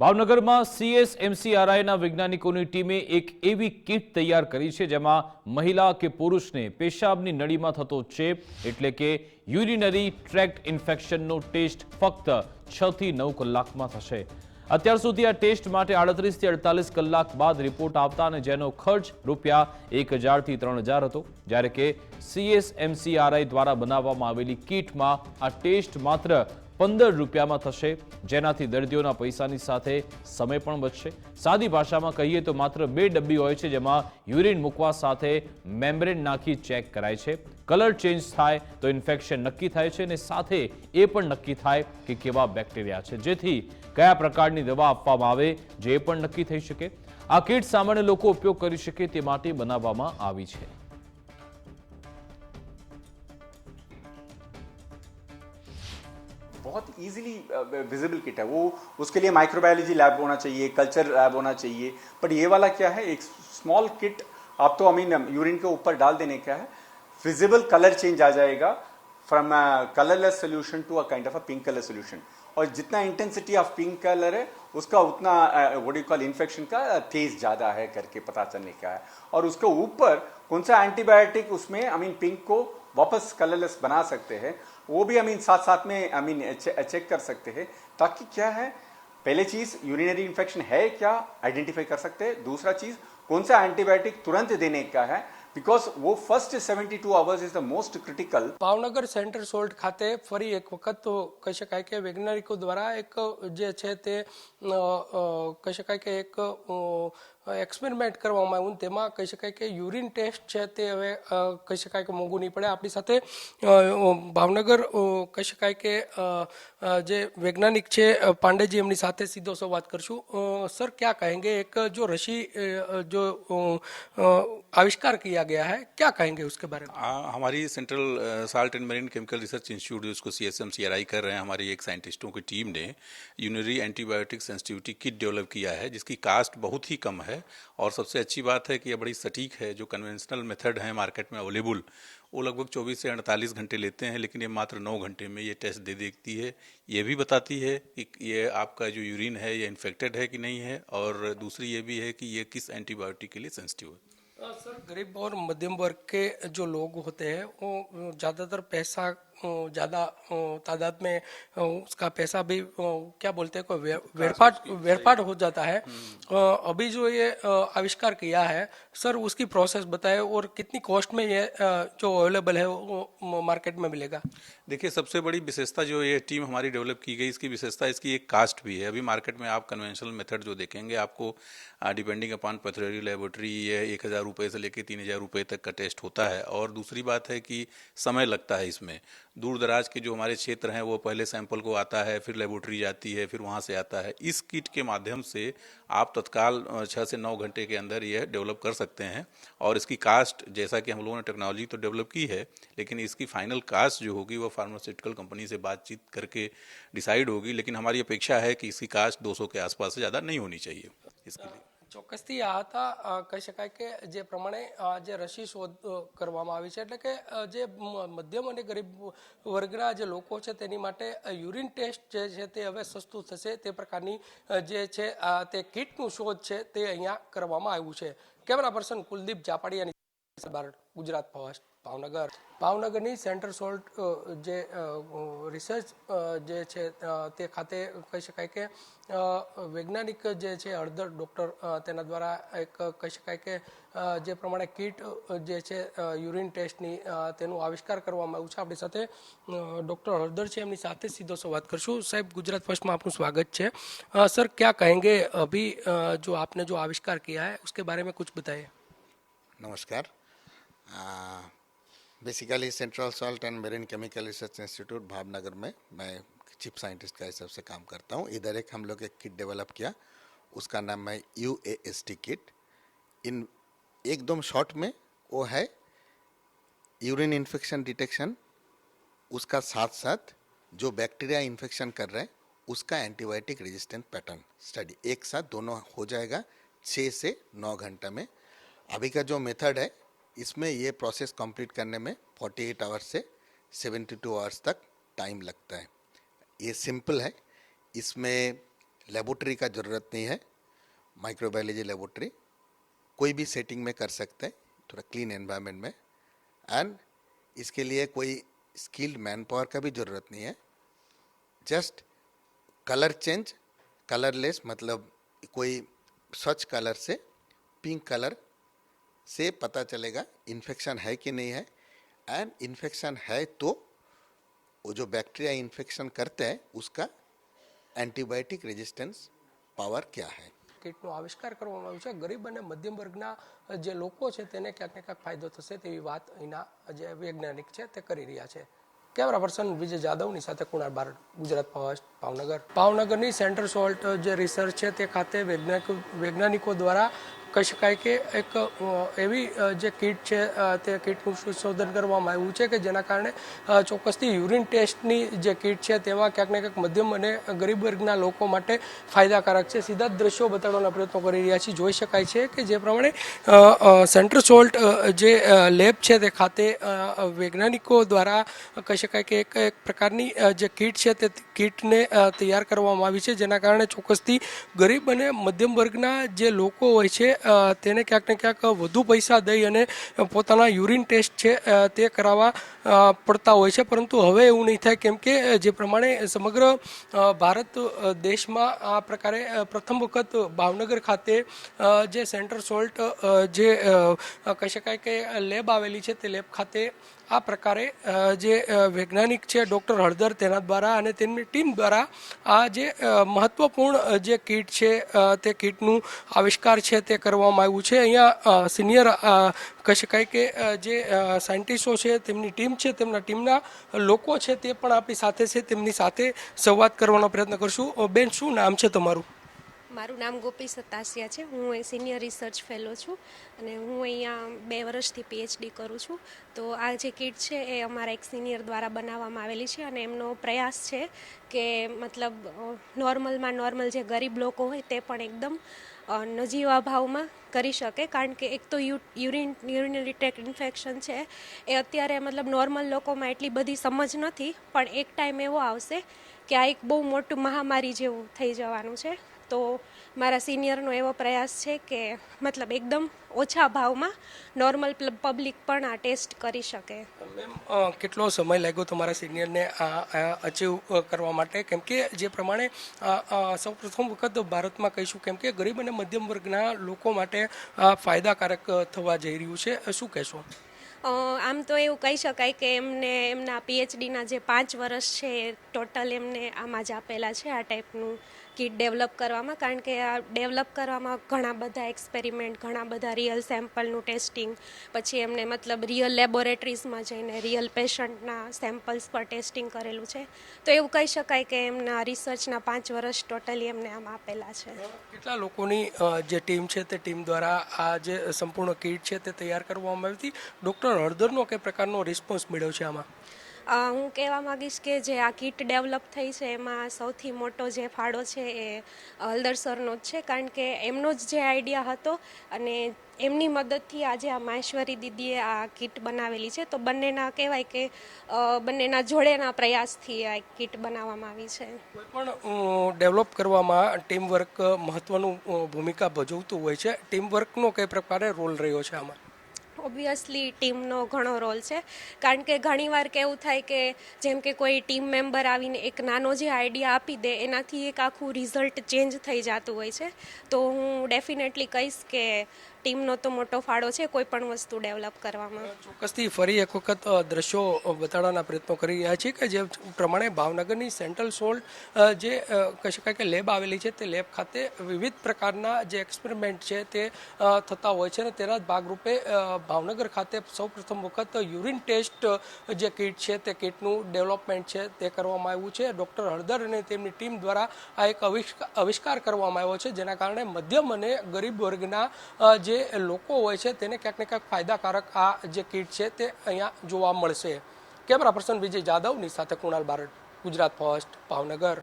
ભાવનગરમાં સીએસએમસીઆરઆઈના વૈજ્ઞાનિકોની ટીમે એક એવી કીટ તૈયાર કરી છે જેમાં મહિલા કે પુરુષને પેશાબની નળીમાં થતો ચેપ એટલે કે યુરિનરી ટ્રેક્ટ ઇન્ફેક્શનનો ટેસ્ટ ફક્ત છ થી નવ કલાકમાં થશે. અત્યાર સુધી આ ટેસ્ટ માટે આડત્રીસથી અડતાલીસ કલાક બાદ રિપોર્ટ આવતા અને જેનો ખર્ચ રૂપિયા એક હજારથી ત્રણ હજાર હતો. જ્યારે કે સીએસએમસીઆરઆઈ દ્વારા બનાવવામાં આવેલી કીટમાં આ ટેસ્ટ માત્ર પંદર રૂપિયામાં થશે. જેનાથી દર્દીઓના પૈસાની સાથે સમય પણ બચશે. સાદી ભાષામાં કહીએ તો માત્ર બે ડબ્બી હોય છે, જેમાં યુરિન મૂકવા સાથે મેમ્બ્રેન નાખી ચેક કરાય છે. કલર ચેન્જ થાય તો ઇન્ફેક્શન નક્કી થાય છે અને સાથે એ પણ નક્કી થાય કે કેવા બેક્ટેરિયા છે. જેથી કયા પ્રકારની દવા આપવામાં આવે જે પણ નક્કી થઈ શકે. આ કીટ સામાન્ય લોકો ઉપયોગ કરી શકે તે માટે બનાવવામાં આવી છે. बहुत इजीली विजिबल किट है। वो, उसके लिए माइक्रोबायोलॉजी लैब होना चाहिए कल्चर लैब होना चाहिए। बट ये वाला क्या है? एक स्मॉल किट आप तो आई मीन यूरिन के ऊपर डाल देने का है। विजिबल कलर चेंज आ जाएगा from colourless solution to a kind of a pink colour solution और जितना इंटेंसिटी ऑफ़ पिंक कलर है, उसका उतना वोडी कॉल इन्फेक्शन का तेज ज़्यादा है करके पता चलने का है। और उसके ऊपर कौन सा एंटीबायोटिक उसमें आई मीन पिंक को वापस कलरलेस बना सकते हैं? वो भी आई मीन साथ साथ में आई मीन चेक कर सकते हैं ताकि क्या है पहले चीज यूरिनरी इन्फेक्शन है क्या आइडेंटिफाई कर सकते हैं दूसरा चीज कौन सा एंटीबायोटिक तुरंत देने का है बिकॉज वो first 72 hours is the most critical Bhavnagar centre salt ખાતે ફરી એક વખત તો કહી શકાય કે વૈજ્ઞાનિકો દ્વારા એક જે છે તે અ, અ, કહી શકાય કે એક एक्सपेरिमेंट कर આવ્યું તેમાં કહી શકાય કે યુરિન ટેસ્ટ છે તે હવે કહી શકાય કે મોંઘું નહીં પડે. આપણી સાથે ભાવનગર કહી શકાય કે જે વૈજ્ઞાનિક છે પાંડેજી એમની સાથે સીધો સો વાત કરશું. સર, ક્યાં કહેંગે? जो आविष्कार किया गया है क्या कहेंगे उसके बारे में हमारी central salt and marine chemical research institute जिसको C S M C R I कर रहे हैं हमारी एक साइंटिस्टों की टीम ने urinary antibiotic sensitivity kit develop किया है जिसकी कास्ट बहुत ही कम है और सबसे अच्छी बात है कि ये बड़ी सटीक है, जो कन्वेंशनल मेथड है मार्केट में अवेलेबल वो लगभग 24 से 48 घंटे लेते हैं, लेकिन ये मात्र 9 घंटे में ये टेस्ट दे देती है। ये भी बताती है कि ये आपका जो यूरिन है, ये इन्फेक्टेड है कि नहीं है, और दूसरी ये भी है कि ये किस एंटीबायोटिक के लिए सेंसिटिव है। सर, गरीब और मध्यम वर्ग के जो लोग होते हैं, वो ज़्यादातर पैसा ज़्यादा तादाद में उसका पैसा भी क्या बोलते हैं वे- वेरपाट वेरपाट हो जाता है। अभी जो ये आविष्कार किया है सर उसकी प्रोसेस बताए और कितनी कॉस्ट में ये जो अवेलेबल है वो मार्केट में मिलेगा? देखिए सबसे बड़ी विशेषता जो ये टीम हमारी डेवलप की गई इसकी विशेषता इसकी एक कास्ट भी है। अभी मार्केट में आप कन्वेंशनल मेथड जो देखेंगे आपको डिपेंडिंग अपॉन पैथोलॉजी लेबोरेटरी ये एक हज़ार रुपये से लेकर तीन हज़ार रुपये तक का टेस्ट होता है। और दूसरी बात है कि समय लगता है इसमें। दूर दराज के जो हमारे क्षेत्र हैं, वो पहले सैंपल को आता है, फिर लेबोरेटरी जाती है, फिर वहाँ से आता है। इस किट के माध्यम से आप तत्काल छः से नौ घंटे के अंदर यह डेवलप कर सकते हैं। और इसकी कास्ट, जैसा कि हम लोगों ने टेक्नोलॉजी तो डेवलप की है, लेकिन इसकी फाइनल कास्ट जो होगी, वो फार्मास्यूटिकल कंपनी से बातचीत करके डिसाइड होगी। लेकिन हमारी अपेक्षा है कि इसकी कास्ट 200 के आसपास से ज़्यादा नहीं होनी चाहिए इसके लिए। ચોક્કસથી આ હતા. કહી શકાય કે જે પ્રમાણે જે રસી શોધ કરવામાં આવી છે. એટલે કે જે મધ્યમ અને ગરીબ વર્ગના જે લોકો છે તેની માટે યુરિન ટેસ્ટ જે છે તે હવે સસ્તું થશે. તે પ્રકારની જે છે તે કીટનું શોધ છે તે અહીંયા કરવામાં આવ્યું છે. કેમેરા પર્સન કુલદીપ જાપાડિયાની ગુજરાત ફર્સ્ટ ભાવનગર. ભાવનગરની સેન્ટર સોલ્ટ જે રિસર્ચ જે છે તે ખાતે કહી શકાય કે વૈજ્ઞાનિક જે છે, હળદર ડૉક્ટર તેના દ્વારા એક કહી શકાય કે જે પ્રમાણે કીટ જે છે યુરિન ટેસ્ટની તેનું આવિષ્કાર કરવામાં આવ્યું છે. આપણી સાથે ડૉક્ટર હળદર છે. એમની સાથે સીધો સંવાદ કરશું. સાહેબ, ગુજરાત ફર્સ્ટમાં આપનું સ્વાગત છે. સર, ક્યાં કહેંગે અભી જો આપને જો આવિષ્કાર કિયા હૈ, ઉસકે બારે મેં કુછ બતાઈએ નમસ્કાર. Basically central salt and marine chemical research institute Bhavnagar में मैं चीफ साइंटिस्ट का हिसाब से काम करता हूँ। इधर एक हम लोग एक किट डेवलप किया। उसका नाम है U A S T kit in एकदम शॉर्ट में वो है यूरिन इन्फेक्शन डिटेक्शन उसका साथ साथ जो बैक्टीरिया इन्फेक्शन कर रहे हैं, उसका एंटीबायोटिक रेजिस्टेंट पैटर्न स्टडी एक साथ दोनों हो जाएगा छः से नौ घंटा में। अभी का जो मेथड है इसमें ये प्रोसेस कंप्लीट करने में 48 आवर्स से 72 आवर्स तक टाइम लगता है। ये सिंपल है। इसमें लेबोरेटरी का ज़रूरत नहीं है। माइक्रोबायोलॉजी लेबोरेटरी कोई भी सेटिंग में कर सकते हैं, थोड़ा क्लीन एनवायरनमेंट में। एंड इसके लिए कोई स्किल्ड मैन पावर का भी ज़रूरत नहीं है। जस्ट कलर चेंज कलरलेस मतलब कोई स्वच्छ कलर से पिंक कलर से पता चलेगा इन्फेक्शन है कि नहीं है एंड इन्फेक्शन है तो वो जो बैक्टीरिया इन्फेक्शन करते हैं उसका एंटीबायोटिक रेजिस्टेंस पावर क्या है કીટનો આવિષ્કાર કરવામાં આવ્યો છે ગરીબ અને મધ્યમ વર્ગના જે લોકો છે તેને ક્યાંક ને ક્યાંક ફાયદો થશે તેવી વાત અહીંના જે વૈજ્ઞાનિક છે તે કરી રહ્યા છે કેમેરા પર્સન વિજય જાદવની સાથે કુણાલ બારડ ગુજરાત ફર્સ્ટ ભાવનગર ભાવનગરની સેન્ટર સોલ્ટ જે રિસર્ચ છે તે ખાતે વૈજ્ઞાનિકો વૈજ્ઞાનિકો દ્વારા કહી શકાય કે એક એવી જે કીટ છે તે કીટનું સંશોધન કરવામાં આવ્યું છે કે જેના કારણે ચોક્કસથી યુરિન ટેસ્ટની જે કીટ છે તેવા ક્યાંક ને ક્યાંક મધ્યમ અને ગરીબ વર્ગના લોકો માટે ફાયદાકારક છે. સીધા જ દ્રશ્યો બતાડવાના પ્રયત્નો કરી રહ્યા છીએ. જોઈ શકાય છે કે જે પ્રમાણે અ, અ, સેન્ટર સોલ્ટ જે લેબ છે તે ખાતે વૈજ્ઞાનિકો દ્વારા કહી શકાય કે એક એક પ્રકારની જે કીટ છે તે કીટને તૈયાર કરવામાં આવી છે. જેના કારણે ચોક્કસથી ગરીબ અને મધ્યમ વર્ગના જે લોકો હોય છે તેને ક્યાંક ને ક્યાંક વધુ પૈસા દઈ અને પોતાના યુરિન ટેસ્ટ છે તે કરાવવા પડતા હોય છે. પરંતુ હવે એવું નહીં થાય, કેમ કે જે પ્રમાણે સમગ્ર ભારત દેશમાં આ પ્રકારે પ્રથમ વખત ભાવનગર ખાતે જે સેન્ટર સોલ્ટ જે કહી શકાય કે લેબ આવેલી છે, તે લેબ ખાતે આ પ્રકારે જે વૈજ્ઞાનિક છે ડૉક્ટર હળદર તેના દ્વારા અને તેમની ટીમ દ્વારા આ જે મહત્ત્વપૂર્ણ જે કીટ છે તે કીટનું આવિષ્કાર છે તે કરવામાં આવ્યું છે. અહીંયા સિનિયર કહી શકાય કે જે સાયન્ટિસ્ટો છે, તેમની ટીમ છે, તેમના ટીમના લોકો છે તે પણ આપણી સાથે છે, તેમની સાથે સંવાદ કરવાનો પ્રયત્ન કરશું. બેન, શું નામ છે તમારું? મારું નામ ગોપી સતાસિયા છે. હું એ સિનિયર રિસર્ચ ફેલો છું અને હું અહીંયા બે વર્ષથી પીએચડી કરું છું. તો આ જે કિટ છે એ અમારા એક સિનિયર દ્વારા બનાવવામાં આવેલી છે અને એમનો પ્રયાસ છે કે મતલબ નોર્મલમાં નોર્મલ જે ગરીબ લોકો હોય તે પણ એકદમ નજીવા ભાવમાં કરી શકે. કારણ કે એક તો યુરિન, યુરિનરી ટ્રેક ઇન્ફેક્શન છે. એ અત્યારે મતલબ નોર્મલ લોકોમાં એટલી બધી સમજ નથી, પણ એક ટાઈમ એવો આવશે કે આ એક બહુ મોટું મહામારી જેવું થઈ જવાનું છે. તો મારા સિનિયરનો એવો પ્રયાસ છે કે મતલબ એકદમ ઓછા ભાવમાં નોર્મલ પબ્લિક પણ આ ટેસ્ટ કરી શકે. કેટલો સમય લાગ્યો તમારા સિનિયરને આ અચીવ કરવા માટે? કેમ કે જે પ્રમાણે સૌ પ્રથમ સૌપ્રથમ વખત ભારતમાં કહીશું કેમ કે ગરીબ અને મધ્યમ વર્ગના લોકો માટે ફાયદાકારક થવા જઈ રહ્યું છે. શું કહેશો? આમ તો એવું કહી શકાય કે એમને એમના પીએચડીના જે પાંચ વર્ષ છે ટોટલ એમને આમાં જ આપેલા છે આ ટાઈપનું કિટ ડેવલપ કરવામાં, કારણ કે આ ડેવલપ કરવામાં ઘણા બધા એક્સપેરિમેન્ટ, ઘણા બધા રિયલ સેમ્પલનું ટેસ્ટિંગ, પછી એમને મતલબ રિયલ લેબોરેટરીઝમાં જઈને રિયલ પેશન્ટના સેમ્પલ્સ પર ટેસ્ટિંગ કરેલું છે. તો એવું કહી શકાય કે એમના રિસર્ચના પાંચ વર્ષ ટોટલી એમને આમ આપેલા છે. કેટલા લોકોની જે ટીમ છે તે ટીમ દ્વારા આ જે સંપૂર્ણ કીટ છે તે તૈયાર કરવામાં આવી હતી? ડૉક્ટર હળદરનો કઈ પ્રકારનો રિસ્પોન્સ મળ્યો છે આમાં? હું કહેવા માંગીશ કે જે આ કિટ ડેવલપ થઈ છે, એમાં સૌથી મોટો જે ફાળો છે એ હલદર સરનો જ છે, કારણ કે એમનો જ જે આઈડિયા હતો અને એમની મદદથી આજે આ માહેશ્વરી દીદીએ આ કિટ બનાવેલી છે. તો બંનેના કહેવાય કે બંનેના જોડેના પ્રયાસથી આ કિટ બનાવવામાં આવી છે. કોઈ પણ ડેવલપ કરવામાં ટીમવર્ક મહત્ત્વનું ભૂમિકા ભજવતું હોય છે. ટીમ વર્કનો કઈ પ્રકારે રોલ રહ્યો છે આમાં? ઓબ્વિયસલી ટીમનો ઘણો રોલ છે. કારણ કે ઘણીવાર કેવું થાય કે જેમ કે કોઈ ટીમ મેમ્બર આવીને એક નાનો જે આઈડિયા આપી દે, એનાથી એક આખું રિઝલ્ટ ચેન્જ થઈ જતું હોય છે. તો હું ડેફિનેટલી કહીશ કે ટીમનો તો મોટો ફાળો છે કોઈ પણ વસ્તુ ડેવલપ કરવામાં. ચોક્કસથી ફરી એક વખત દ્રશ્યો બતાડવાના પ્રયત્નો કરી રહ્યા છીએ કે જે પ્રમાણે ભાવનગરની સેન્ટ્રલ સોલ્ટ જે કહી શકાય કે લેબ આવેલી છે તે લેબ ખાતે વિવિધ પ્રકારના જે એક્સપેરિમેન્ટ છે તે થતા હોય છે અને તેના જ ભાગરૂપે ભાવનગર ખાતે સૌપ્રથમ વખત યુરિન ટેસ્ટ જે કીટ છે તે કીટનું ડેવલપમેન્ટ છે તે કરવામાં આવ્યું છે. ડૉક્ટર હળદર અને તેમની ટીમ દ્વારા આ એક આવિષ્કાર કરવામાં આવ્યો છે જેના કારણે મધ્યમ અને ગરીબ વર્ગના અ, જે લોકો હોય છે તેને ક્યાંક ને ક્યાંક ફાયદાકારક આ જે કીટ છે તે અહીંયા જોવા મળશે. કેમેરા પર્સન વિજય જાદવની સાથે કુણાલ બારડ, ગુજરાત ફર્સ્ટ, ભાવનગર.